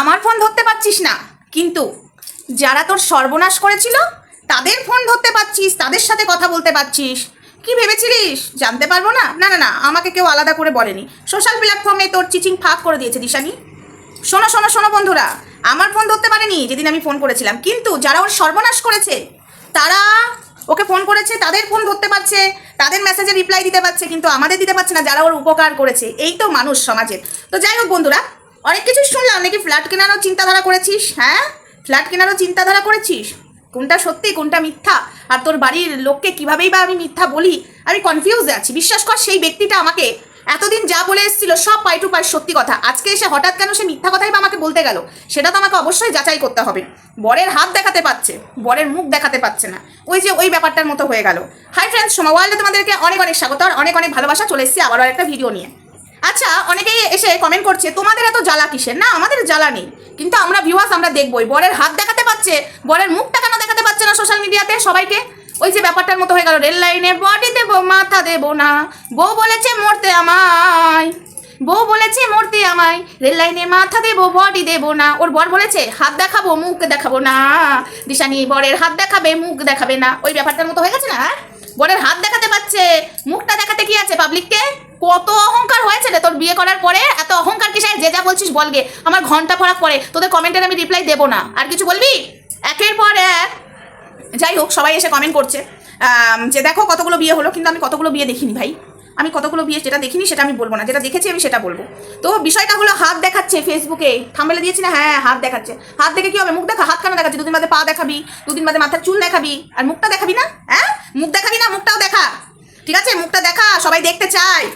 আমার ফোন ধরতে পারছিস না। কিন্তু যারা তোর সর্বনাশ করেছিল, তাদের ফোন ধরতে পারছিস, তাদের সাথে কথা বলতে পারছিস। কি ভেবেছিলিস? জানতে পারব না? না না না, আমাকে কেউ আলাদা করে বলেনি। সোশ্যাল প্ল্যাটফর্মে তোর চিচিং ফাঁক করে দিয়েছে, দিশানি। শোনো শোনো শোনো বন্ধুরা, আমার ফোন ধরতে পারেনি, যেদিন আমি ফোন করেছিলাম। কিন্তু যারা ওর সর্বনাশ করেছে, তারা ওকে ফোন করেছে, তাদের ফোন ধরতে পারছে, তাদের মেসেজে রিপ্লাই দিতে পারছে, কিন্তু আমাদের দিতে পারছে না, যারা ওর উপকার করেছে। এই তো মানুষ সমাজের। তো যাই হোক বন্ধুরা অনেক কিছু শুনলাম, নাকি ফ্ল্যাট কেনারও চিন্তাধারা করেছিস? হ্যাঁ? ফ্ল্যাট কেনারও চিন্তাধারা করেছিস? কোনটা সত্যি, কোনটা মিথ্যা? আর তোর বাড়ির লোককে কীভাবেই বা আমি মিথ্যা বলি? আমি কনফিউজ আছি। বিশ্বাস কর, সেই ব্যক্তিটা আমাকে এতদিন যা বলে এসেছিল সব পাই টু পাই সত্যি কথা। আজকে এসে হঠাৎ কেন সে মিথ্যা কথাই বা আমাকে বলতে গেল? সেটা তো আমাকে অবশ্যই যাচাই করতে হবে। বরের হাত দেখাতে পাচ্ছে বরের মুখ দেখাতে পারছে না। ওই যে ওই ব্যাপারটার মতো হয়ে গেল। হাই ফ্রেন্ডস সোমা ওয়ার্ল্ডে তোমাদেরকে অনেক অনেক স্বাগত, আর অনেক অনেক ভালোবাসা। চলে এসেছি আবারও একটা ভিডিও নিয়ে। আচ্ছা অনেকেই এসে কমেন্ট করছে, তোমাদের এত জ্বালা কিসের? না, আমাদের জ্বালা নেই। কিন্তু আমরা ভিউয়ার্স আমরা দেখবই। বরের হাত দেখাতে পারছে, বরের মুখটা কেন দেখাতে পারছে না সোশ্যাল মিডিয়াতে সবাইকে? ওই যে ব্যাপারটার মতো হয়ে গেল রেল লাইনে বডি দেবো, মাথা দেবো না। বউ বলেছে মরতে আমায়। বউ বলেছে মরতে আমায়। রেল লাইনে মাথা দেবো, বডি দেবো না। ওর বর বলেছে, হাত দেখাবো, মুখ দেখাবো না। দিশানি, বরের হাত দেখাবে, মুখ দেখাবে না। ওই ব্যাপারটার মতো হয়ে গেছে না? বরের হাত দেখাতে পারছে, মুখটা দেখাতে কি আছে পাবলিককে কত অহংকার হয়েছে রে তোর বিয়ে করার পরে এত অহংকার কিসের? যে যা বলছিস বলগে। আমার ঘণ্টা ফরাক পরে। তোদের কমেন্টের আমি রিপ্লাই দেবো না। আর কিছু বলবি? একের পর এক। যাই হোক, সবাই এসে কমেন্ট করছে। যে দেখো কতগুলো বিয়ে হলো, কিন্তু আমি কতগুলো বিয়ে দেখিনি ভাই। আমি কতগুলো বিয়ে যেটা দেখিনি সেটা আমি বলব না। যেটা দেখেছি আমি সেটা বলব। তো বিষয়টা হলো হাত দেখাচ্ছে ফেসবুকে থামবেলে দিয়েছি না? হ্যাঁ হাত দেখাচ্ছে। হাত দেখে কি হবে? মুখ দেখা হাত কেন দেখাচ্ছে। দুদিন বাদে পা দেখাবি, দুদিন বাদে মাথার চুল দেখাবি। আর মুখটা দেখাবি না? হ্যাঁ? মুখ দেখাবি না? মুখটাও দেখা। ঠিক আছে? মুখটা দেখা, সবাই দেখতে চায়।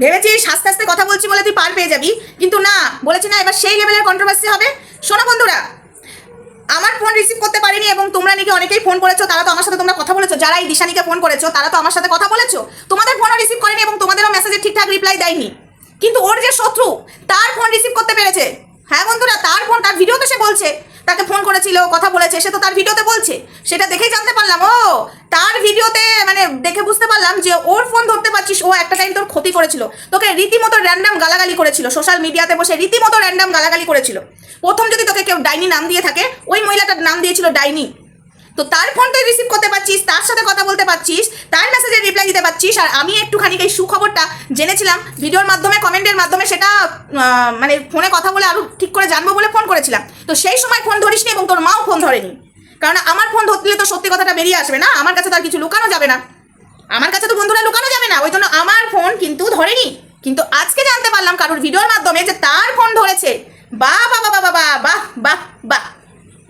ভেবেছিস আস্তে আস্তে কথা বলছি বলে তুই পার পেয়ে যাবি? কিন্তু না, বলেছি না, এবার সেই লেভেলের কন্ট্রোভার্সি হবে। শোনো বন্ধুরা, আমার ফোন রিসিভ করতে পারিনি এবং তোমরা নাকি অনেকেই ফোন করেছ, তারা তো আমার সাথে তোমরা কথা বলেছ যারা এই দিশানিকে ফোন করেছ, তারা তো আমার সাথে কথা বলেছ। তোমাদের ফোনও রিসিভ করেনি এবং তোমাদেরও মেসেজে ঠিকঠাক রিপ্লাই দেয়নি। কিন্তু ওর যে শত্রু, তার ফোন রিসিভ করতে পেরেছে। হ্যাঁ বন্ধুরা, তার ফোন তার ভিডিওতে সে বলছে। তাকে ফোন করেছিল, কথা বলেছে, সে তো তার ভিডিওতে বলছে। সেটা দেখেই জানতে পারলাম, ও, তার ভিডিওতে মানে দেখে বুঝতে পারলাম যে ওর ফোন ধরতে পারছিস, ও একটা টাইম তোর ক্ষতি করেছিল। তোকে রীতিমতো র্যান্ডাম গালাগালি করেছিল সোশ্যাল মিডিয়াতে বসে রীতিমতো র্যান্ডাম গালাগালি করেছিল। প্রথম যদি তোকে কেউ ডাইনি নাম দিয়ে থাকে, ওই মহিলাটার নাম দিয়েছিল ডাইনি। তো তার ফোন তুই রিসিভ করতে পারছিস, তার সাথে কথা বলতে পারছিস, তার মেসেজে রিপ্লাই দিতে পারছিস, আর আমি একটুখানি এই সুখবরটা জেনেছিলাম, ভিডিওর মাধ্যমে, কমেন্টের মাধ্যমে সেটা মানে ফোনে কথা বলে আরও ঠিক করে জানব বলে ফোন করেছিলাম। তো সেই সময় ফোন ধরিসনি এবং তোর মাও ফোন ধরেনি। কারণ আমার ফোন ধরলে তো সত্যি কথাটা বেরিয়ে আসবে না, আমার কাছে তার কিছু লুকানো যাবে না। আমার কাছে তো বন্ধুরা লুকানো যাবে না, ওই জন্য আমার ফোন কিন্তু ধরেনি। কিন্তু আজকে জানতে পারলাম কারোর ভিডিওর মাধ্যমে যে তার ফোন ধরেছে। বাহ বা বা বাহ বাহ বাহ বাহ বাহ।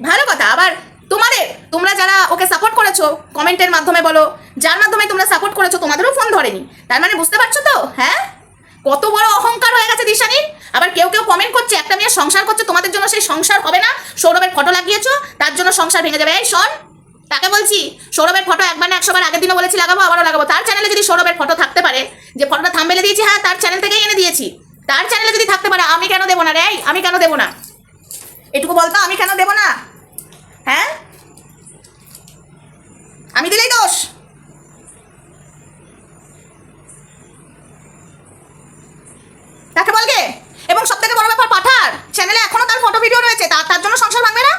ভালো কথা, আবার তোমাদের তোমরা যারা ওকে সাপোর্ট করেছ কমেন্টের মাধ্যমে বলো। যার মাধ্যমে তোমরা সাপোর্ট করেছ, তোমাদেরও ফোন ধরেনি। তার মানে বুঝতে পারছ তো? হ্যাঁ? কত বড় অহংকার হয়ে গেছে দিশানির আবার কেউ কেউ কমেন্ট করছে, একটা মেয়ে সংসার করছে, তোমাদের জন্য সেই সংসার হবে না। সৌরভের ফটো লাগিয়েছো, তার জন্য সংসার ভেঙে যাবে। এই শোন, তাকে বলছি, সৌরভের ফটো একবার না একশো বার আগের দিনও বলেছি, লাগাবো, আবারও লাগাবো। তার চ্যানেলে যদি সৌরভের ফটো থাকতে পারে, যে ফটোটা থাম্বেলে দিয়েছি হ্যাঁ তার চ্যানেল থেকেই এনে দিয়েছি। তার চ্যানেলে যদি থাকতে পারে, আমি কেন দেবো না রে? আমি কেন দেবো না? এটুকু বলতো, আমি কেন দেবো না? হ্যাঁ? আমি দিলেই দোষ। তাকে বলগে এবং সব থেকে বড় ব্যাপার পাঠার চ্যানেলে এখনও তার ফটো ভিডিও রয়েছে তার তার জন্য সংসার ভাঙবে না?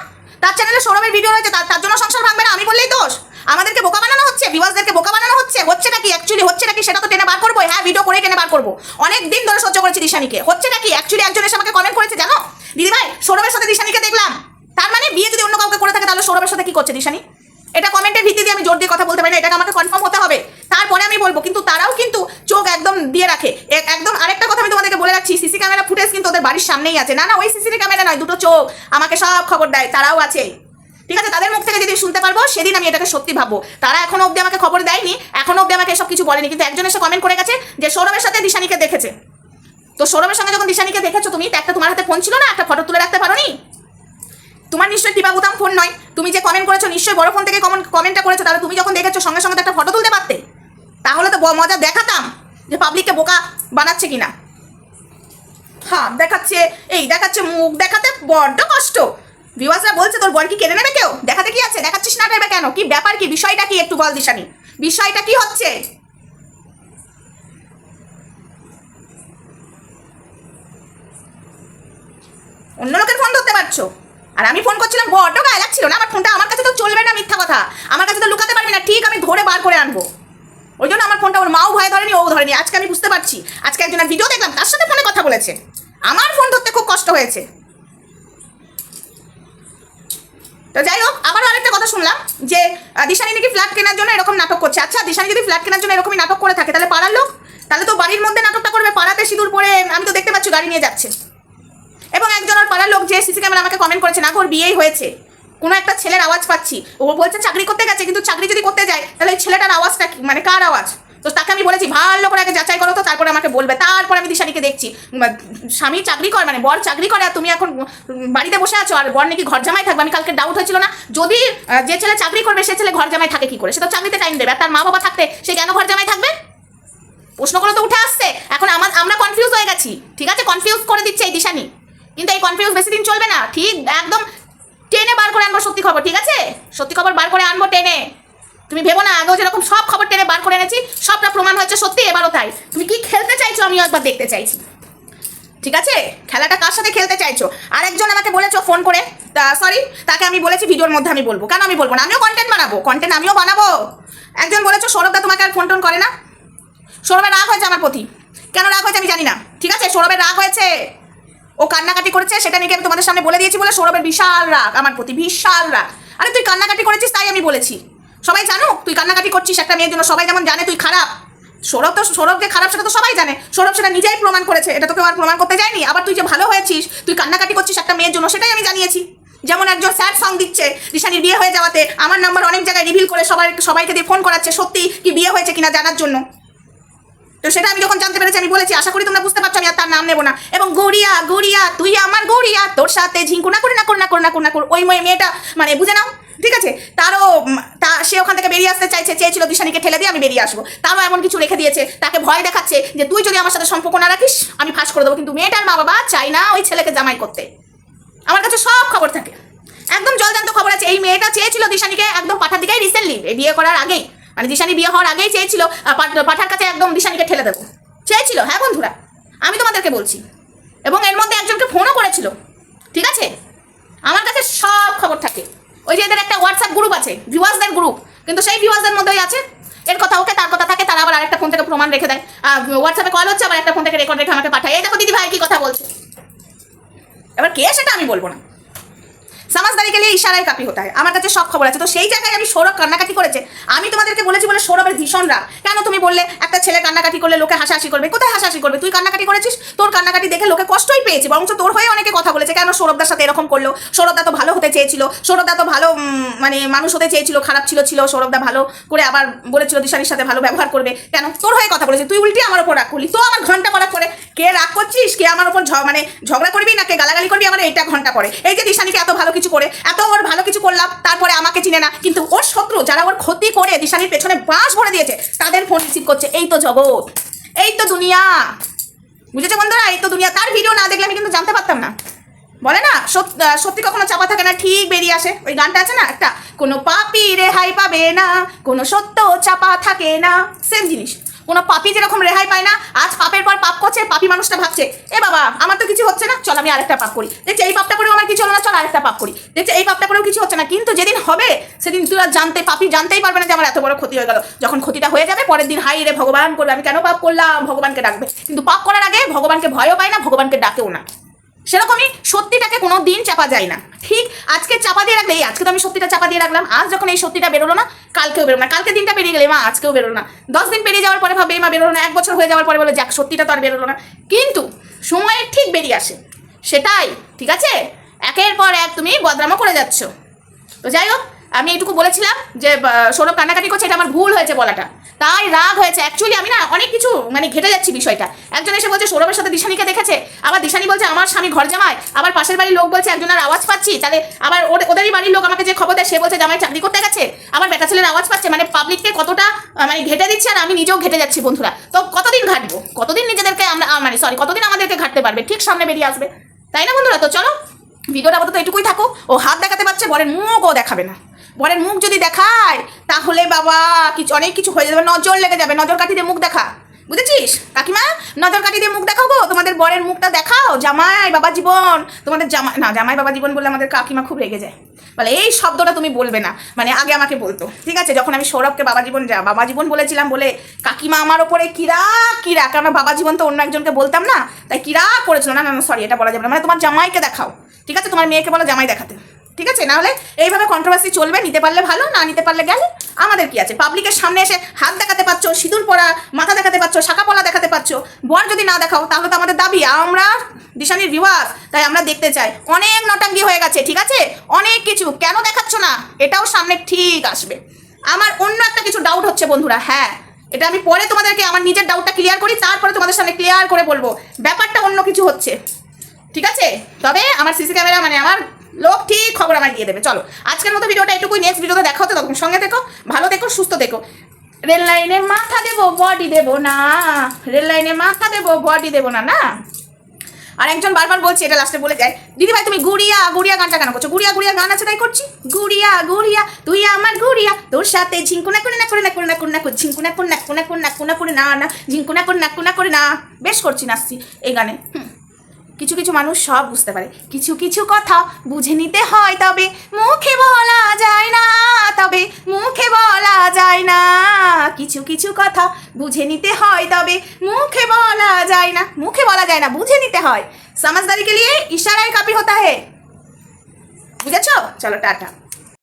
তার চ্যানেলে সৌরভের ভিডিও রয়েছে তার তার জন্য সংসার ভাঙবে না? আমি বললেই দোষ। আমাদেরকে বোকা বানানো হচ্ছে ভিউয়ার্সদেরকে বোকা বানানো হচ্ছে হচ্ছে নাকি অ্যাকচুয়ালি হচ্ছে নাকি সেটা তো টেনে বার করব হ্যাঁ ভিডিও করে টেনে বার করব। অনেক দিন ধরে সহ্য করেছি দিশানিকে। হচ্ছে নাকি অ্যাকচুয়ালি একজন এসে আমাকে কমেন্ট করেছে, জানো? দিদি ভাই সৌরভের সাথে দিশানিকে দেখলাম। তার মানে বিয়ে যদি অন্য কাউকে করে থাকে, তাহলে সৌরভের সাথে কি করছে দিশানি? এটা কমেন্টের ভিত্তি দিয়ে আমি জোর দিয়ে কথা বলতে পারি না, এটাকে আমাকে কনফার্ম হতে হবে। তারপরে আমি বলব, কিন্তু তারাও কিন্তু চোখ একদম দিয়ে রাখে। একদম আরেকটা কথা আমি তোমাদেরকে বলে রাখছি সিসি ক্যামেরা ফুটেজ কিন্তু ওদের বাড়ির সামনেই আছে। না না, ওই সিসি ক্যামেরা নয়, দুটো চোখ, আমাকে সব খবর দেয়, তারাও আছে। ঠিক আছে, তাদের মুখ থেকে যদি শুনতে পারব, সেদিন আমি এটাকে সত্যি ভাববো। তারা এখনও অব্দি আমাকে খবর দেয়নি, এখনও অবধি আমাকে এসব কিছু বলেনি, কিন্তু একজন এসে কমেন্ট করে গেছে যে সৌরভের সাথে দিশানিকে দেখেছে। তো সৌরভের সঙ্গে যখন দিশানিকে দেখেছ তুমি একটা তোমার হাতে ফোন ছিল না, একটা ফটো তুলে রাখতে পারোনি? তোমার নিশ্চয়ই টিপা বুতাম ফোন নয়। তুমি যে কমেন্ট করেছ, নিশ্চয়ই বড় ফোন থেকে কমেন্ট কমেন্টটা করেছ। তাহলে তুমি যখন দেখেছ, সঙ্গে সঙ্গে একটা ফটো তুলতে পারতে। তাহলে তো মজা দেখাতাম যে পাবলিককে বোকা বানাচ্ছে কিনা। হ্যাঁ দেখাচ্ছে, এই দেখাচ্ছে মুখ দেখাতে বড্ড কষ্ট। ভিউয়ার্সরা বলছে, তোর বর কি কেড়ে নেবে কেউ? দেখাতে কি আছে? দেখাচ্ছিস না দেবে কেন? কি ব্যাপার কি? বিষয়টা কি একটু বল দিশানি। বিষয়টা কি হচ্ছে? অন্য লোকের ফোন ধরতে পারছ? আর আমি ফোন করছিলাম, বড্ড গায়ে লাগছিল না আমার ফোনটা আমার কাছে তো চলবে না মিথ্যা কথা। আমার কাছে তো লুকাতে পারবি না, ঠিক আমি ধরে বার করে আনব। ওই জন্য আমার ফোনটা ওর মাও ভয় ধরেনি, ও ধরেনি। আজকে আমি বুঝতে পারছি, আজকে একজনের ভিডিও দেখলাম, তার সাথে ফোনে কথা বলেছে। আমার ফোন ধরতে খুব কষ্ট হয়েছে। তো যাই হোক, আবারও আরেকটা কথা শুনলাম, যে দিশানি নাকি ফ্ল্যাট কেনার জন্য এরকম নাটক করছে। আচ্ছা দিশানি যদি ফ্ল্যাট কেনার জন্য এরকমই নাটক করে থাকে, তাহলে পাড়ার লোক? তাহলে তো বাড়ির মধ্যে নাটকটা করবে, পাড়াতে সিঁদুর পরে, আমি তো দেখতে পাচ্ছি, গাড়ি নিয়ে যাচ্ছে। এবং একজন ওর পাড়ার লোক যে সিসি ক্যামেরা আমাকে কমেন্ট করেছে, না ওর বিয়েই হয়েছে। কোনো একটা ছেলের আওয়াজ পাচ্ছি। ও বলছে, চাকরি করতে গেছে, কিন্তু চাকরি যদি করতে যায়, তাহলে ওই ছেলেটার আওয়াজটা কি মানে কার আওয়াজ? তো তাকে আমি বলেছি, ভালো করে আগে যাচাই করো তো, তারপরে আমাকে বলবে। তারপরে আমি দিশানিকে দেখছি স্বামী চাকরি কর মানে বর চাকরি করে, আর তুমি এখন বাড়িতে বসে আছো, আর বর নাকি ঘর জামাই থাকবে। আমি কালকে ডাউট হয়েছিল না, যদি যে ছেলে চাকরি করবে, সে ছেলে ঘর জামাই থাকে কি করে? সে তো চাকরিতে টাইম দেবে, আর তার মা বাবা থাকতে সে কেন ঘর জামাই থাকবে? প্রশ্নগুলো তো উঠে আসছে। এখন আমার আমরা কনফিউজ হয়ে গেছি। ঠিক আছে? কনফিউজ করে দিচ্ছে এই দিশানি। কিন্তু এই কনফিউজ বেশি দিন চলবে না। ঠিক, একদম টেনে বার করে আনব সত্যি খবর, ঠিক আছে? সত্যি খবর বার করে আনব টেনে। তুমি ভেবো না, আগেও যেরকম সব খবর টেনে বার করে এনেছি, সবটা প্রমাণ হয়েছে সত্যি, এবারও তাই। তুমি কি খেলতে চাইছো? আমিও একবার দেখতে চাইছি। ঠিক আছে? খেলাটা কার সাথে খেলতে চাইছো? আরেকজন আমাকে বলেছ ফোন করে, তা সরি তাকে আমি বলেছি ভিডিওর মধ্যে আমি বলব। কেন আমি বলব না? আমিও কন্টেন্ট বানাবো কন্টেন্ট আমিও বানাবো। একজন বলেছ, সৌরভদা, তোমাকে আর ফোন টোন করে না? সৌরভের রাগ হয়েছে আমার প্রতি। কেন রাগ হয়েছে আমি জানি না। ঠিক আছে? সৌরভের রাগ হয়েছে। ও কান্নাকাটি করেছে, সেটা নিয়ে আমি তোমাদের সামনে বলে দিয়েছি বলে সৌরভের বিশাল রাগ, আমার প্রতি বিশাল রাগ। আরে তুই কান্নাকাটি করেছিস, তাই আমি বলেছি। সবাই জানো, তুই কান্নাকাটি করছিস, একটা মেয়ের জন্য সবাই যেমন জানে তুই খারাপ। সৌরভ তো সৌরভ যে খারাপ, সেটা তো সবাই জানে। সৌরভ সেটা নিজেই প্রমাণ করেছে, এটা তোকে আর প্রমাণ করতে যায়নি। আবার তুই যে ভালো হয়েছিস, তুই কান্নাকাটি করছিস একটা মেয়ের জন্য, সেটাই আমি জানিয়েছি। যেমন একজন স্যাড সং দিচ্ছে, দিশানির বিয়ে হয়ে যাওয়াতে, আমার নাম্বার অনেক জায়গায় রিভিল করে সবাই, সবাইকে দিয়ে ফোন করাচ্ছে, সত্যি কি বিয়ে হয়েছে কিনা জানার জন্য। তো সেটা আমি যখন জানতে পেরেছি, আমি বলেছি, আশা করি তোমরা বুঝতে পারছ, আমি আর তার নাম নেব না। এবং গড়িয়া গড়িয়া, তুই আমার গড়িয়া, তোর সাথে ঝিঙ্কু না করে না করে না করে না করে না করে, ওই মেয়ে- মেয়েটা মানে বুঝে নাও, ঠিক আছে? তারও তা, সে ওখান থেকে বেরিয়ে আসতে চাইছে, চেয়েছিল দিশানিকে ঠেলে দিয়ে আমি বেরিয়ে আসব। তারও এমন কিছু রেখে দিয়েছে, তাকে ভয় দেখাচ্ছে যে তুই যদি আমার সাথে সম্পর্ক না রাখিস, আমি ফাঁস করে দেবো। কিন্তু মেয়েটার মা বাবা চাই না ওই ছেলেকে জামাই করতে। আমার কাছে সব খবর থাকে। একদম জলজান্ত খবর আছে, এই মেয়েটা চেয়েছিল দিশানিকে একদম পাঠার দিকেই রিসেন্টলি বিয়ে করার আগেই। মানে দিশানি বিয়ে হওয়ার আগেই চেয়েছিল পাঠার কাছে একদম দিশানিকে ঠেলে দেবো। চেয়েছিল হ্যাঁ বন্ধুরা, আমি তোমাদেরকে বলছি। এবং এর মধ্যে একজনকে ফোনও করেছিল, ঠিক আছে? আমার কাছে সব খবর থাকে। ওই যে এদের একটা হোয়াটসঅ্যাপ গ্রুপ আছে ভিউয়ার্সদের গ্রুপ কিন্তু সেই ভিউয়ার্সদের মধ্যেই আছে। এর কথা ওকে, তার কথা থাকে, তারা আবার আরেকটা ফোন থেকে প্রমাণ রেখে দেয়। হোয়াটসঅ্যাপে কল হচ্ছে, আবার একটা ফোন থেকে রেকর্ড রেখে আমাকে পাঠায়। এই দেখো দিদি ভাই কি কথা বলছে। এবার কে সেটা আমি বলব না। সমাজদারি গেলে ইশারায় কাপি হতে হয়। আমার কাছে সব খবর আছে। তো সেই জায়গায় আমি সৌরভ কান্নাকাটি করেছে। আমি তোমাদেরকে বলেছি বলে সৌরভের ভীষণ রাগ। কেন তুমি বললে একটা ছেলে কান্নাকাটি করলে লোকে হাসাহাসি করবে? কোথায় হাসাহাসি করবে? তুই কান্নাকাটি করেছিস? তোর কান্নাকাটি দেখে লোকে কষ্টই পেয়েছে, বরঞ্চ তোর হয়ে অনেকে কথা বলেছে। কেন সৌরভদার সাথে এরকম করল? সৌরভদা তো ভালো হতে চেয়েছিল। সৌরভদা তো ভালো মানে মানুষ হতে চেয়েছিল, খারাপ ছিল ছিল। সৌরভদা ভালো করে আবার বলেছিল দিশানির সাথে ভালো ব্যবহার করবে। কেন? তোর হয়ে কথা বলেছে। তুই উল্টি আমার ওপর রাগ করলি। তো আমার ঘণ্টা করার পরে কে রাগ করছিস? কে আমার ওপর মানে ঝগড়া করবি না কে গালাগালি করবি? আমার এইটা ঘণ্টা পরে এই যে দিশানিকে এত ভালো কিছু করে, এত ওর ভালো কিছু করলাম, তারপরে আমাকে চিনে না। কিন্তু ওর শত্রু যারা ওর ক্ষতি করে, দিশানির পেছনে বাঁশ ভরে দিয়েছে, তাদের ফোন রিসিভ করছে, এই তো জগৎ, এই তো দুনিয়া। বুঝেছ বন্ধুরা? এই তো দুনিয়া। তার ভিডিও না দেখলে আমি কিন্তু জানতে পারতাম না। বলে না, সত- সত্যি কখনো চাপা থাকে না, ঠিক বেরিয়ে আসে। ওই গানটা আছে না, একটা, কোনো পাপি রেহাই পাবে না, কোনো সত্য চাপা থাকে না। সেম জিনিস। কোনো পাপি যেরকম রেহাই পায় না, আজ পাপের পর পাপ করছে, পাপি মানুষটা ভাবছে, এ বাবা, আমার তো কিছু হচ্ছে না, চল আমি আরেকটা পাপ করি। দেখছি, এই পাপটা করেও আমার কিছু হলো না, চল আরেকটা পাপ করি। দেখছি, এই পাপটা করেও কিছু হচ্ছে না, কিন্তু যেদিন হবে, সেদিন তুই আর জানতে, পাপি জানতেই পারবে না যে আমার এত বড় ক্ষতি হয়ে গেল। যখন ক্ষতিটা হয়ে যাবে, পরের দিন হাই রে, ভগবান করবে আমি কেন পাপ করলাম? ভগবানকে ডাকবে। কিন্তু পাপ করার আগে, ভগবানকে ভয়ও পায় না, ভগবানকে ডাকেও না। সেরকমই সত্যিটাকে কোনো দিন চাপা যায় না। ঠিক আজকে চাপা দিয়ে রাখলে, এই আজকে তো আমি সত্যিটা চাপা দিয়ে রাখলাম, আজ যখন এই সত্যিটা বেরোলো না, কালকেও বেরোলো না, কালকে দিনটা পেরিয়ে গেলে মা আজকেও বেরোলো না। দশ দিন পেরিয়ে যাওয়ার পরে ভাবে, মা বেরোলো না, এক বছর হয়ে যাওয়ার পরে বলে, যাক, সত্যিটা তো আর বেরোলো না। কিন্তু সময়ে ঠিক বেরিয়ে আসে। সেটাই, ঠিক আছে? একের পর এক তুমি বদনামও করে যাচ্ছ। তো যাই হোক আমি এইটুকু বলেছিলাম যে সৌরভ কান্নাকাটি করছে, এটা আমার ভুল হয়েছে বলাটা। তাই রাগ হয়েছে। অ্যাকচুয়ালি আমি না অনেক কিছু মানে ঘেটে যাচ্ছি বিষয়টা। একজন এসে বলছে, সৌরভের সাথে দিশানিকে দেখেছে। আবার দিশানি বলছে, আমার স্বামী ঘর জামায় আবার পাশের বাড়ির লোক বলছে, একজনের আওয়াজ পাচ্ছি। তাহলে আবার ওদের- ওদেরই বাড়ির লোক আমাকে যে খবর দেয়, সে বলছে, জামাই চাকরি করতে গেছে। আবার বেটা ছেলের আওয়াজ পাচ্ছে। মানে পাবলিককে কতটা মানে ঘেটে দিচ্ছে আর আমি নিজেও ঘেটে যাচ্ছি, বন্ধুরা। তো কতদিন ঘাটবো? কতদিন নিজেদেরকে আমরা মানে সরি কতদিন আমাদেরকে ঘাটতে পারবে? ঠিক সামনে বেরিয়ে আসবে। তাই না, বন্ধুরা? তো চলো, ভিডিওটা আপাতত এটুকুই থাকো ও হাত দেখাতে পারছে বরের মুখও দেখাবে না। বরের মুখ যদি দেখায়, তাহলে বাবা, কিছু, অনেক কিছু হয়ে যাবে। নজর লেগে যাবে, নজর কাঠিতে মুখ দেখা। বুঝেছিস? কাকিমা, নজর কাটি দিয়ে মুখ দেখাও গো। তোমাদের বরের মুখটা দেখাও। জামাই বাবা জীবন। তোমাদের জামাই না, জামাই বাবা জীবন বললে আমাদের কাকিমা খুব রেগে যায়। বলে, এই শব্দটা তুমি বলবে না। মানে আগে আমাকে বলতো। ঠিক আছে? যখন আমি সৌরভকে বাবা জীবন যা, বাবা জীবন বলেছিলাম, বলে, কাকিমা, আমার ওপরে কিরা কিরা? কারণ বাবা জীবন তো অন্য একজনকে বলতাম না। তাই কিরা করেছিল না না সরি এটা বলা যাবে না। মানে তোমার জামাইকে দেখাও। ঠিক আছে? তোমার মেয়েকে বলো জামাই দেখাতে। ঠিক আছে? নাহলে এইভাবে কন্ট্রোভার্সি চলবে, নিতে পারলে ভালো, না নিতে পারলে গেলে। আমাদের কি আছে? পাবলিকের সামনে এসে হাত দেখাতে পারছ, সিঁদুর পরা, মাথা দেখাতে পারছ, শাখা পলা দেখাতে পারছ। বর যদি না দেখাও, তাহলে তো আমাদের দাবি। আমরা দিশানির ভিউয়ার্স তাই আমরা দেখতে চাই। অনেক নটাঙ্গি হয়ে গেছে, ঠিক আছে? অনেক কিছু। কেন দেখাচ্ছ না? এটাও সামনে ঠিক আসবে। আমার অন্য একটা কিছু ডাউট হচ্ছে, বন্ধুরা। হ্যাঁ এটা আমি পরে তোমাদেরকে আমার নিজের ডাউটটা ক্লিয়ার করি, তারপরে তোমাদের সামনে ক্লিয়ার করে বলব। ব্যাপারটা অন্য কিছু হচ্ছে। ঠিক আছে? তবে আমার সিসি ক্যামেরা মানে আমার লোক ঠিক খবর আমায় দিয়ে দেবে চলো আজকের মতো ভিডিওটা এটুকুই নেক্সট ভিডিওতে দেখা হতে তখন সঙ্গে থেকো ভালো থেকো সুস্থ থেকো রেল লাইনে মাথা দেবো বডি দেবো না রেল লাইনে মাথা দেবো বডি দেবো না না আর একজন বারবার বলছে এটা লাস্টে বলে যায় দিদি ভাই তুমি গুড়িয়া গুড়িয়া গানটা কেন করছ গুড়িয়া গুড়িয়া গান আছে তাই করছি গুড়িয়া গুড়িয়া তুই আমার গুড়িয়া তোর সাথে ঝিঙ্কুনা করে না করে না করে না করে না করে ঝিঙ্কুনা করে না করে না করে না না ঝিঙ্কুনা করে না করে না করে না বেশ করছি নাচছি এই গানে হুম কিছু কিছু মানুষ সব বুঝতে পারে। কিছু কিছু কথা বুঝে নিতে হয় তবে মুখে বলা যায় না, তবে মুখে বলা যায় না। কিছু কিছু কথা বুঝে নিতে হয় তবে মুখে বলা যায় না। মুখে বলা যায় না, বুঝে নিতে হয়। সমাজদারিকে নিয়ে লিয়ে ইশারায় কাপি হতা হে বুঝেছ? চলো, টাটা।